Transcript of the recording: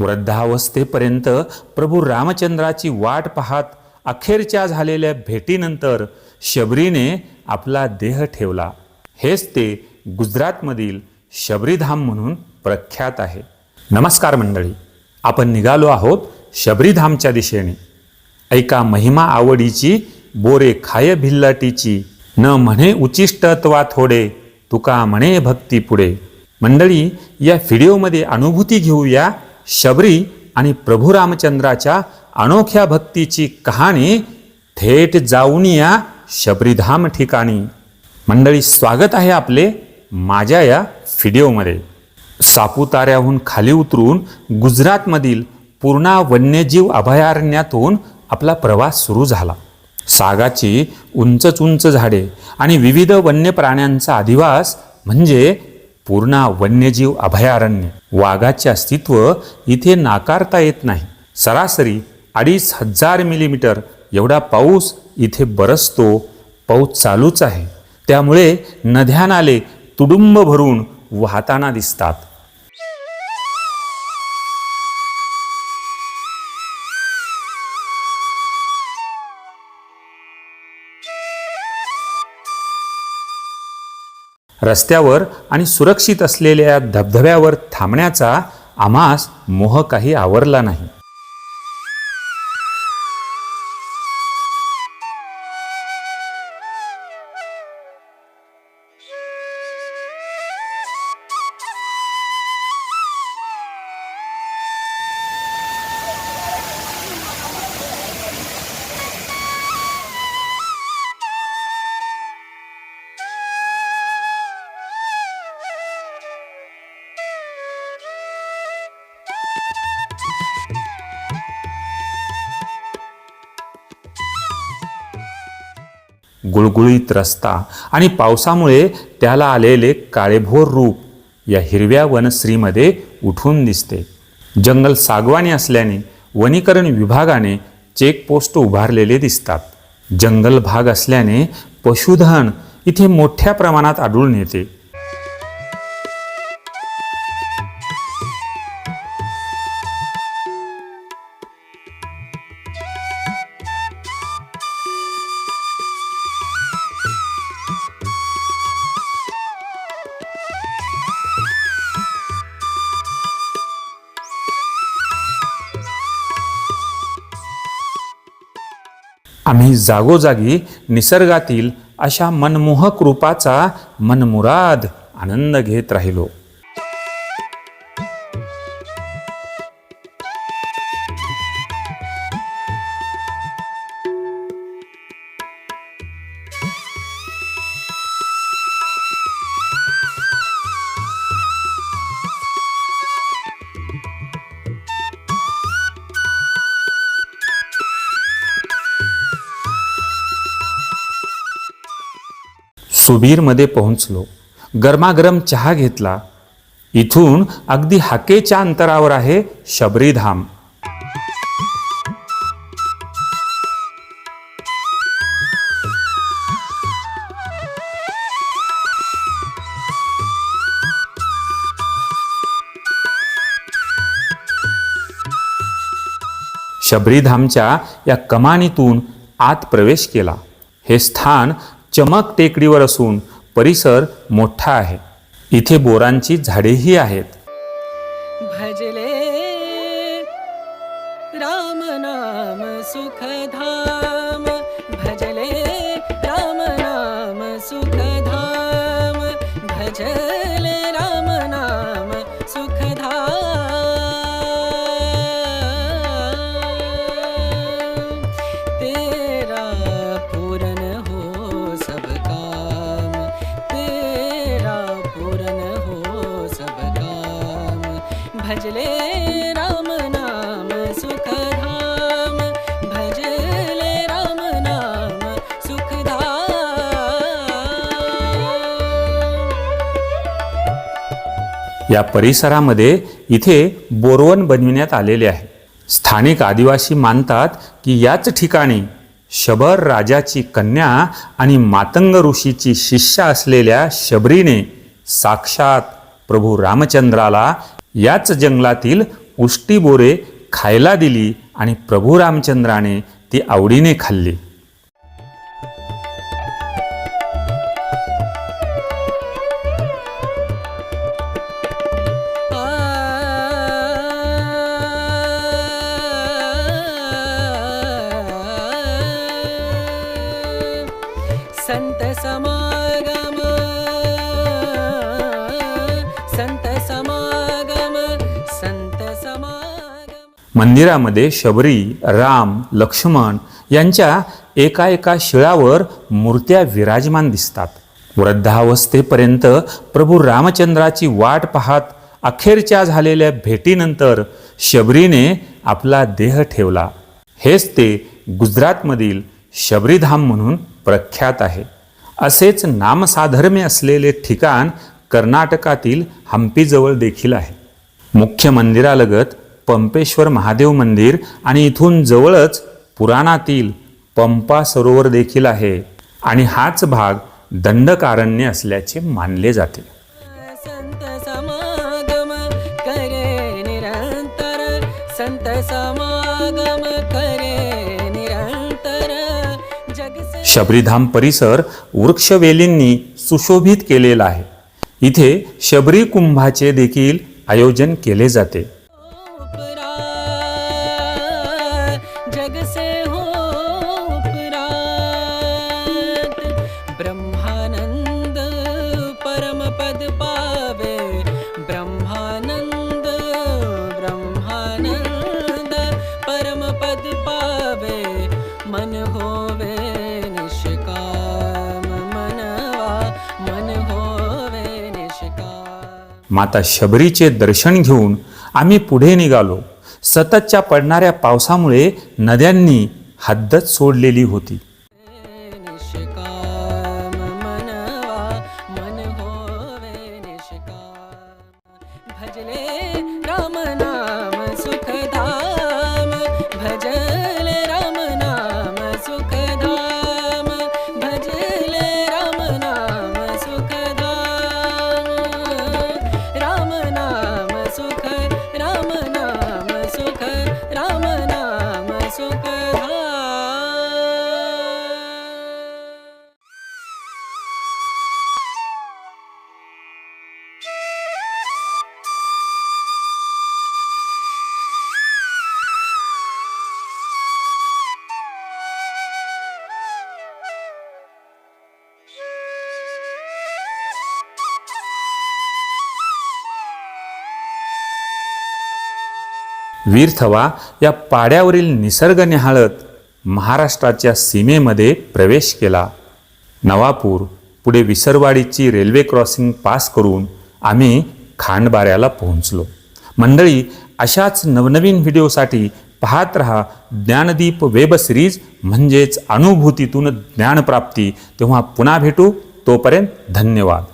वृद्धावस्थेपर्यंत प्रभू रामचंद्राची वाट पाहत अखेरच्या झालेल्या भेटीनंतर शबरीने आपला देह ठेवला. हेच ते गुजरातमधील शबरीधाम म्हणून प्रख्यात आहे. नमस्कार मंडळी आपण निघालो आहोत शबरीधामच्या दिशेने. ऐका महिमा आवडीची बोरे खाय भिल्लाटीची न म्हणे उचिष्टत्वा थोडे तुका म्हणे भक्ती पुढे मंडळी या व्हिडिओमध्ये अनुभूती घेऊया शबरी आणि प्रभू रामचंद्राच्या अनोख्या भक्तीची कहाणी थेट जाऊन या शबरीधाम ठिकाणी. मंडळी स्वागत आहे आपले माझ्या या व्हिडिओमध्ये. सापुताऱ्याहून खाली उतरून गुजरातमधील पूर्णा वन्यजीव अभयारण्यातून आपला प्रवास सुरू झाला. सागाची उंच उंच झाडे आणि विविध वन्य प्राण्यांचा अधिवास म्हणजे पूर्णा वन्यजीव अभयारण्य. वाघाचे अस्तित्व इथे नाकारता येत नाही. सरासरी अडीच हजार मिलीमीटर एवढा पाऊस इथे बरसतो पाऊस चालूच आहे. त्यामुळे नद्या नाले तुडुंब भरून वाहताना दिसतात. रस्त्यावर आणि सुरक्षित असलेल्या धबधब्यावर थांबण्याचा आम्हास मोह काही आवरला नाही. गुळगुळीत रस्ता. आणि पावसामुळे त्याला आलेले काळेभोर रूप या हिरव्या वनश्रीमध्ये उठून दिसते. जंगल सागवानी असल्याने वनीकरण विभागाने चेकपोस्ट उभारलेले दिसतात. जंगल भाग असल्याने पशुधन इथे मोठ्या प्रमाणात आढळून येते. आम्ही जागोजागी निसर्गातील अशा मनमोहक रूपाचा मनमुराद आनंद घेत राहिलो. सुबीरमध्ये पोहोचलो. गरमागरम चहा घेतला. इथून अगदी हाकेच्या अंतरावर आहे शबरीधाम शबरीधामच्या या कमानीतून आत प्रवेश केला. हे स्थान चमक टेकडीवर असून परिसर मोठा आहे. इथे बोरांची झाडेही आहेत. भजले राम नाम सुखधाम. भजले राम नाम सुखधाम. भजले या परिसरामध्ये इथे बोरवन बनविण्यात आलेले आहे. स्थानिक आदिवासी मानतात की याच ठिकाणी शबर राजाची कन्या आणि मातंग ऋषीची शिष्या असलेल्या शबरीने साक्षात प्रभू रामचंद्राला याच जंगलातील उष्टी बोरे खायला दिली आणि प्रभू रामचंद्राने ती आवडीने खाल्ली. संत समागम संत समागम संत समागम. मंदिरामध्ये शबरी राम लक्ष्मण यांच्या एका एका शिळावर मूर्त्या विराजमान दिसतात. वृद्धावस्थेपर्यंत प्रभू रामचंद्राची वाट पाहत अखेरच्या झालेल्या भेटीनंतर शबरीने आपला देह ठेवला. हेच ते गुजरातमधील शबरीधाम म्हणून प्रख्यात आहे. असेच नामसाधर्म्य असलेले ठिकाण कर्नाटकातील हम्पीजवळ देखील आहे. मुख्य मंदिरालगत पंपेश्वर महादेव मंदिर आणि इथून जवळच पुराणातील पंपा सरोवर देखील आहे आणि हाच भाग दंडकारण्य असल्याचे मानले जाते. शबरीधाम परिसर वृक्षवेलींनी सुशोभित केलेला आहे. इथे शबरी कुंभाचे देखील आयोजन केले जाते. माता शबरीचे दर्शन घेऊन आम्ही पुढे निघालो. सततच्या पडणाऱ्या पावसामुळे नद्यांनी हद्दच सोडलेली होती. मन भजले राम वीरथवा या पाड्यावरील निसर्ग निहाळत महाराष्ट्राच्या सीमेमध्ये प्रवेश केला. नवापूर पुढे विसरवाडीची रेल्वे क्रॉसिंग पास करून आम्ही खांडबाऱ्याला पोहोचलो. मंडळी अशाच नवनवीन व्हिडिओसाठी पाहत रहा ज्ञानदीप वेब सिरीज म्हणजेच अनुभूतीतून ज्ञानप्राप्ती. तेव्हा पुन्हा भेटू. तोपर्यंत धन्यवाद.